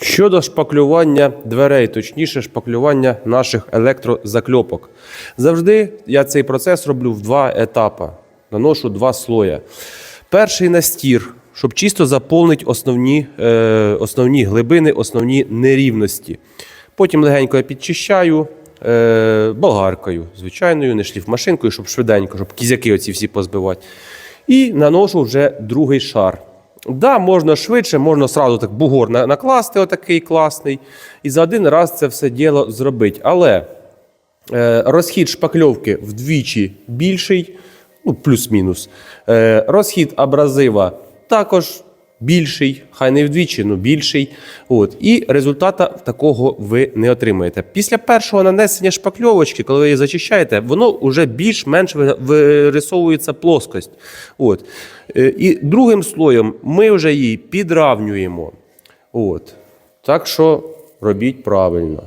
Щодо шпаклювання дверей, точніше шпаклювання наших електрозакльопок. Завжди я цей процес роблю в два етапи. Наношу два слоя. Перший настір, щоб чисто заповнити основні, е, основні глибини, основні нерівності. Потім легенько я підчищаю е, болгаркою, звичайною, не шліфмашинкою, щоб швиденько, щоб кізяки оці всі позбивати. І наношу вже другий шар. Да, можна швидше, можна сразу так бугор накласти, отакий класний, і за один раз це все діло зробити. Але е, розхід шпакльовки вдвічі більший, ну, плюс-мінус. Е, розхід абразива також більший, хай не вдвічі, але більший. От. І результата такого ви не отримаєте. Після першого нанесення шпакльовочки, коли ви її зачищаєте, воно вже більш-менш вирисовується плоскость. От. Е, І другим слоєм ми вже її підравнюємо. От. Так що робіть правильно.